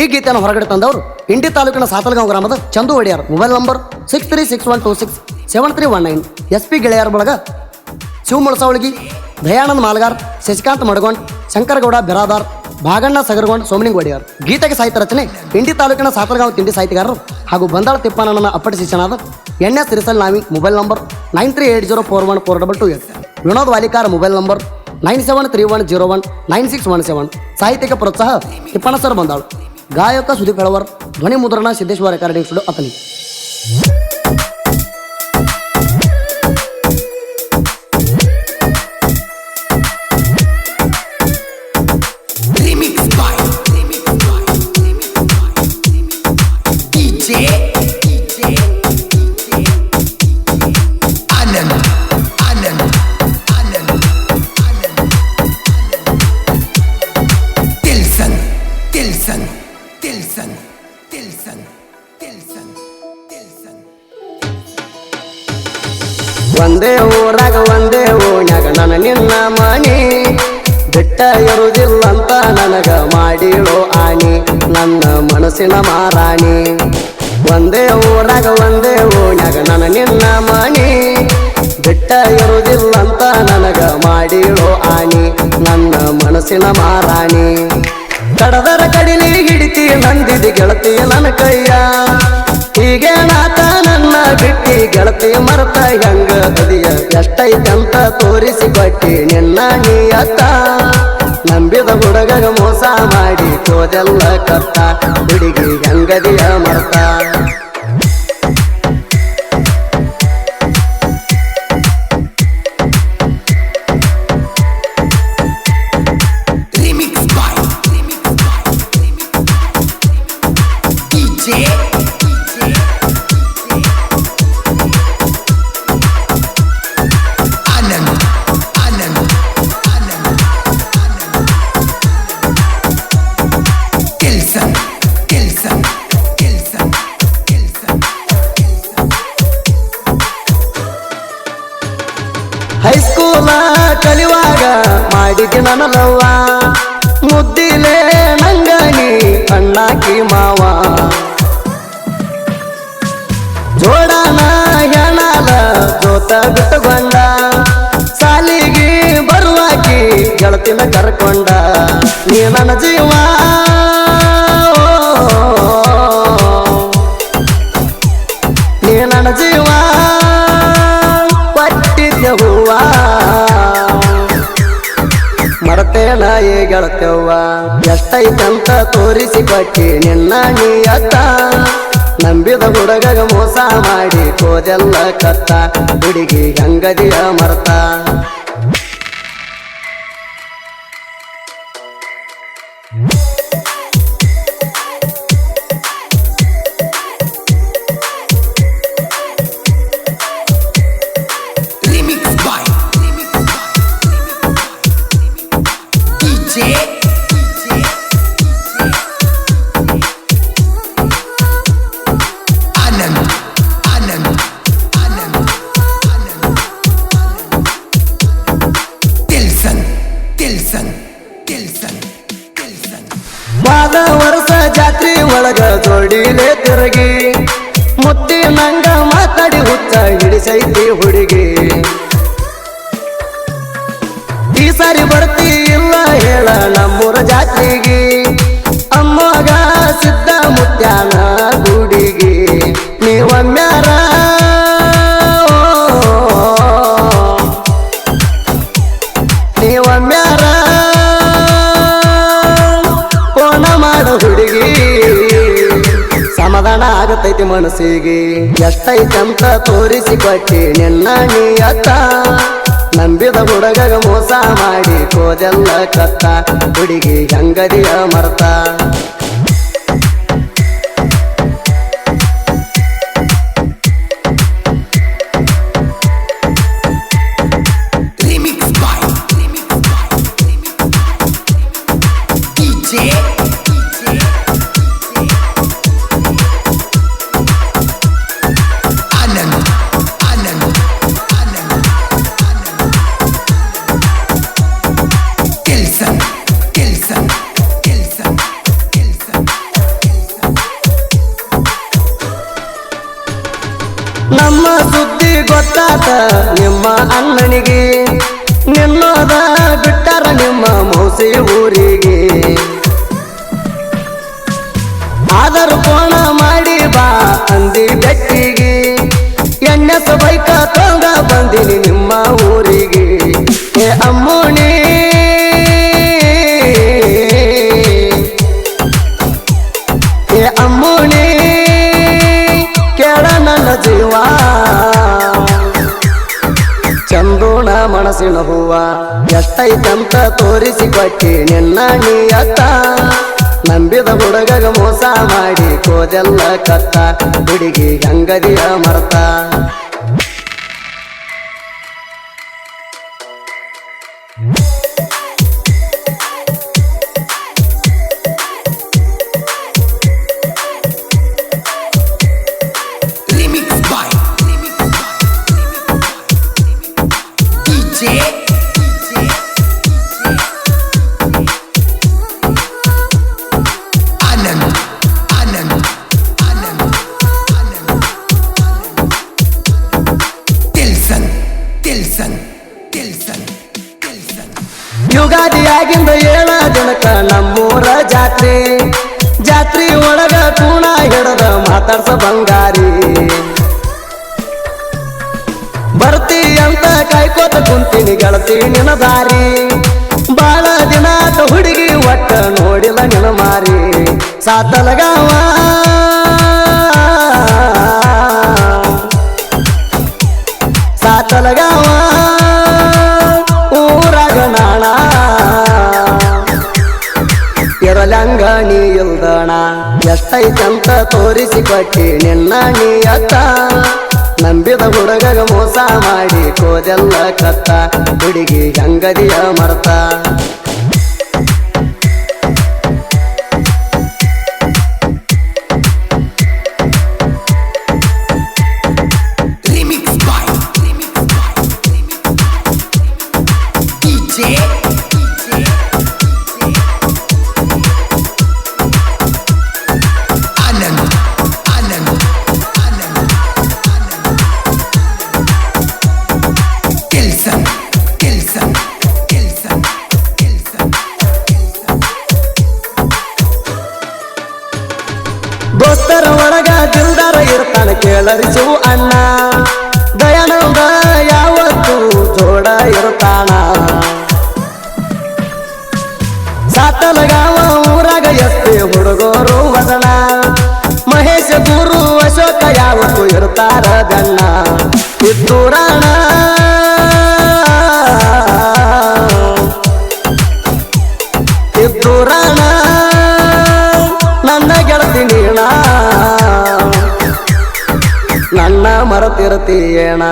ಈ ಗೀತೆಯನ್ನು ಹೊರಗಡೆ ತಂದವರು ಇಂಡಿ ತಾಲೂಕಿನ ಸಾತಲಗಾಂವ್ ಗ್ರಾಮದ Chandu Odeyar. Mobile number six three six one two six seven three one nine S P ಗೆಳೆಯರ ಬಳಗ ಶಿವ ದಯಾನಂದ್ ಮಾಲ್ಗಾರ್, ಶಶಿಕಾಂತ್ ಮಡಗೊಂಡ್, ಶಂಕರಗೌಡ ಬಿರಾದಾರ್, ಭಾಗಣ್ಣ ಸಗರಗೊಂಡ್, ಸೋಮಲಿಂಗ್ ಒಡೆಯರ್. ಗೀತೆಗೆ ಸಾಹಿತ್ಯ ರಚನೆ ಇಂಡಿ ತಾಲೂಕಿನ ಸಾತಲಗಾಂವ್ ತಿಂಡಿ ಸಾಹಿತ್ಯಗಾರರು ಹಾಗೂ ಬಂದಾಳ ತಿಪ್ಪಣ್ಣನ ಅಪ್ಪಟ ಶಿಕ್ಷಣದ N S Navi. Mobile number nine three eight zero four one four double two eight Vinod Walikar mobile number nine seven three one zero one nine six one seven ಸಾಹಿತ್ಯಕ್ಕೆ ಪ್ರೋತ್ಸಾಹ ತಿಪ್ಪಣ್ಣ ಸರ್ ಬಂದಾಳು. గాయక సుధీర్ కడవర్ ధ్వనిముద్రణ సిద్ధేశ్వర రికార్డింగ్ స్టూడియో అతని Tilson Tilson Tilson ಒಂದೇ ಊರಾಗ ಒಂದೇ ಓಣ್ಯಾಗ ನನ್ನ ನಿನ್ನ ಮನಿ. ಬಿಟ್ಟ ಇರುವುದಿಲ್ಲಂತ ನನಗ ಮಾಡಿಳೋ ಆನಿ. ನನ್ನ ಮನಸ್ಸಿನ ಮಾರಾಣಿ. ಒಂದೇ ಊರಾಗ ಒಂದೇ ಓಣ್ಯಾಗ ನನ್ನ ನಿನ್ನ ಮನಿ. ಬಿಟ್ಟ ಇರುವುದಿಲ್ಲಂತ ನನಗ ಮಾಡಿಳೋ ಆನಿ. ನನ್ನ ಮನಸ್ಸಿನ ಮಾರಾಣಿ. ಕಡದರ ಕಡಿಲಿ ಹಿಡಿತಿ ನಂದಿದಿ ಗೆಳತಿ ನನ್ನ ಕೈಯ. ಹೀಗೆ ನಾತ ನನ್ನ ಬಿಟ್ಟಿ ಗೆಳತಿ ಮರತ ಹೆಂಗ ಬದಿಯ ಎಷ್ಟೈತಂತ ತೋರಿಸಿ ಕೊಟ್ಟಿ ನಿನ್ನ ನೀಯತ್ತ. ನಂಬಿದ ಹುಡುಗಗ ಮೋಸ ಮಾಡಿ ತೋದೆಲ್ಲ ಕತ್ತ ಹುಡುಗಿ ಹೆಂಗದಿಯ ಮರ್ತ. ಕಲಿಯುವಾಗ ಮಾಡಿದ್ದೆ ನನಲವ್ವ ಮುದ್ದಿಲೆ ಅಣ್ಣಾಕಿ ಮಾವ. ಜೋಡಾನ ಹೆಣಾಲ ಜೋತ ಬಿಟ್ಟುಕೊಂಡ. ಸಾಲಿಗೆ ಬರುವಾಕಿ ಗೆಳತಿನ ಕರ್ಕೊಂಡ. ನೀ ನನ್ನ ಜೀವ ಗೆಳತವ್ವ ಎಷ್ಟೈತಂತ ತೋರಿಸಿ ಕೊಟ್ಟಿ ನಿನ್ನ ನೀಯತ್ತ ನಂಬಿದ ಹುಡುಗಗ ಮೋಸ ಮಾಡಿ ಕೋದೆಲ್ಲ ಕತ್ತ, ಹುಡುಗಿ ಗಂಗದಿಯ ಮರ್ತ. Remix ತಿರುಗಿ ಮುತ್ತಿ ನಂಗ ಮಾತಾಡಿ ಹುಚ್ಚ ಹಿಡಿಸೈತಿ ಹುಡುಗಿ. ಈ ಸಾರಿ ಬರ್ತಿ ಇಲ್ಲ ಹೇಳ ನಮ್ಮೂರ ಜಾತ್ರೆಗೆ. ಅಮ್ಮಗ ಸಿದ್ಧ ಮುತ್ಯಾನ ಗುಡಿಗೆ ಆಗತೈತಿ ಮನಸ್ಸಿಗೆ. ಎಷ್ಟೈತಂತ ತೋರಿಸಿ ಕೊಟ್ಟಿ ನಿನ್ನ ನೀಯತ್ತ. ನಂಬಿದ ಹುಡುಗಗ ಮೋಸ ಮಾಡಿ, ಕೋದೆಲ್ಲ ಕತ್ತ. ಹುಡುಗಿ ಗಂಗದಿಯ ಮರ್ತ. ನಿನ್ನೋದ ಬಿಟ್ಟಾರ ನಿಮ್ಮ ಮೋಸಿ ಊರಿಗೆ. ಆದರೂ ಕೋಣ ಮಾಡಿ ಬಾ ಅಂದಿ ಬೆಟ್ಟಿಗೆ. ಎಣ್ಣೆಸ ಬೈಕ ತೊಂದ ಬಂದಿನಿ ನಿಮ್ಮ ಊರಿಗೆ. ಏ ಅಮ್ಮೋಣಿ. ಏ ಅಮ್ಮೋಣಿ, ಕೇಳ ನನ್ನ ಜೀವ. ಚಂದೋಣ ಮನಸ್ಸಿನ ಹೂವ. ಎಷ್ಟೈತಂತ ತೋರಿಸಿ ಕೊಟ್ಟಿ ನಿನ್ನ ನೀಯತ್ತ. ನಂಬಿದ ಹುಡುಗಗ ಮೋಸ ಮಾಡಿ ಕೋದೆಲ್ಲ ಕತ್ತ. ಹುಡುಗಿ ಗಂಗದಿಯ ಮರ್ತ. ಯುಗಾದಿಯಾಗಿಂದ ಏಳ ಜನಕ ನಮ್ಮೂರ ಜಾತ್ರೆ. ಜಾತ್ರೆ ಒಳಗ ಕೂಣ ಹಿಡದ ಮಾತಾಡ್ಸ ಬಂಗಾರಿ. ಬರ್ತಿ ಅಂತ ಕಾಯ್ಕೋತ ಕುಂತೀನಿ ಗೆಳತಿ ನಿನ ದಾರಿ. ಬಾಳ ದಿನ ಹುಡುಗಿ ಒಟ್ಟ ನೋಡಿಲ್ಲ ನಿನ ಮಾರಿ. ಸಾತಲಗಾವ ಎಷ್ಟೈತಂತ ತೋರಿಸಿ ಕೊಟ್ಟಿ ನಿನ್ನ ನೀಯತ್ತ. ನಂಬಿದ ಹುಡುಗಗ ಮೋಸ ಮಾಡಿ ಕೋದೆಲ್ಲ ಕತ್ತ. ಹುಡುಗಿ ಗಂಗದಿಯ ಮರ್ತ. ಕೇಳರಿಸು ಅಣ್ಣ. ದಯಾನಂದ ಯಾವತ್ತು ಜೋಡ ಇರುತ್ತಾನ. ಸಾತಲಗಾವ ಊರಾಗ ಎಷ್ಟೇ ಹುಡುಗರು ಮಹೇಶ ಗುರು ಅಶೋಕ ಯಾವತ್ತು ಇರುತ್ತಾರ ಗಣ್ಣ ಕಿತ್ತೂರಾಣ ನನ್ನ ಗೆಳತಿ ನೀಣ. ನನ್ನ ಮರತಿರ್ತೀಯೇಣ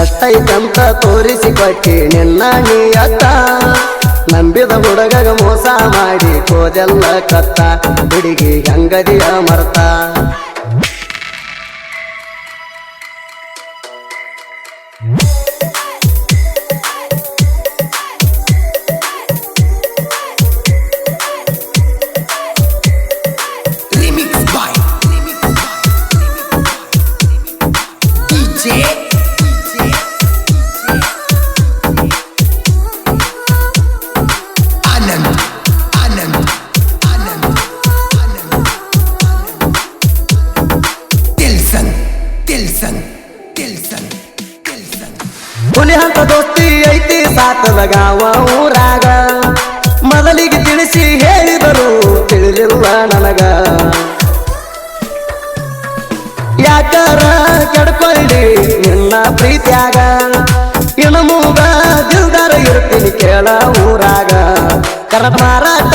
ಎಷ್ಟೈತಂತ ತೋರಿಸಿ ಕೊಟ್ಟಿ ನಿನ್ನ ನೀಯತ್ತ ನಂಬಿದ ಹುಡುಗ ಮೋಸ ಮಾಡಿ ಕೋದೆಲ್ಲ ಕತ್ತ. ಹುಡುಗಿ ಹೆಂಗದಿಯ ಮರ್ತ? ಐತಿ ಸಾತಲಗಾವ ಊರಾಗ. ಮೊದಲಿಗೆ ತಿಳಿಸಿ ಹೇಳಿದರು ತಿಳಿಲಿಲ್ಲ ನನಗ. ಯಾಕಾರ ಕೆಡ್ಕೊಳ್ಳಿ ನಿನ್ನ ಪ್ರೀತ್ಯಾಗ? ಇನ್ನು ಮೂಗ ದಿಲ್ದಾರ ಇರ್ತೀನಿ ಕೇಳ ಊರಾಗ. ಕರ್ನಾಟಕ ಮಾರಾಟ.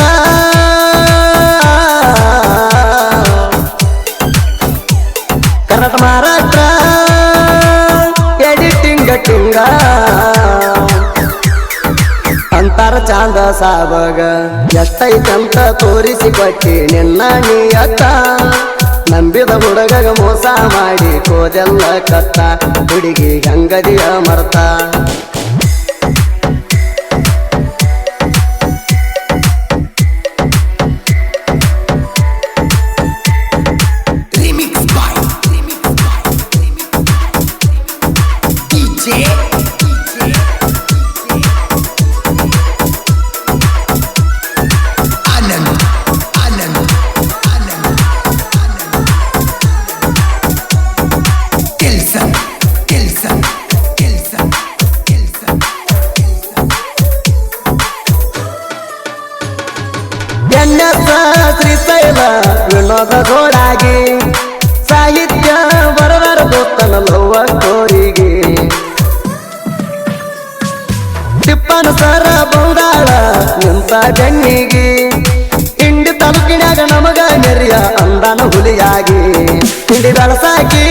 ಕರ್ನಾಟಕ ಮಾರಾಟ. ಎಡಿಟಿಂಗ್ ಟಿಂಗ ಅಂತಾರ ಚಾಂದ ಸಾಬಗ ಎಷ್ಟೈತಂತ ತೋರಿಸಿ ಕೊಟ್ಟಿ ನಿನ್ನ ನೀಯತ್ತ? ನಂಬಿದ ಹುಡುಗಗ ಮೋಸ ಮಾಡಿ ಕೋದೆಲ್ಲ ಕತ್ತ, ಹುಡುಗಿ ಗಂಗದಿಯ ಮರ್ತ. ಗೋಡಾಗಿ ಸಾಹಿತ್ಯ ಬರದರ ಗೊತ್ತನ ಲವ್ವ ಕೋರಿಗೆ ತಿಪ್ಪನ ಸರ ಬೌದಾಳ ನಿಂತ ಬೆನ್ನಿಗೆ ಇಂಡಿ ತಾಲೂಕಿನ್ಯಾಗ ನಮಗ ನೆರಿಯ ಅಂದಾನ ಹುಲಿಯಾಗಿ. ಹಿಂಡಿ ಬೆಳಸಾಕಿ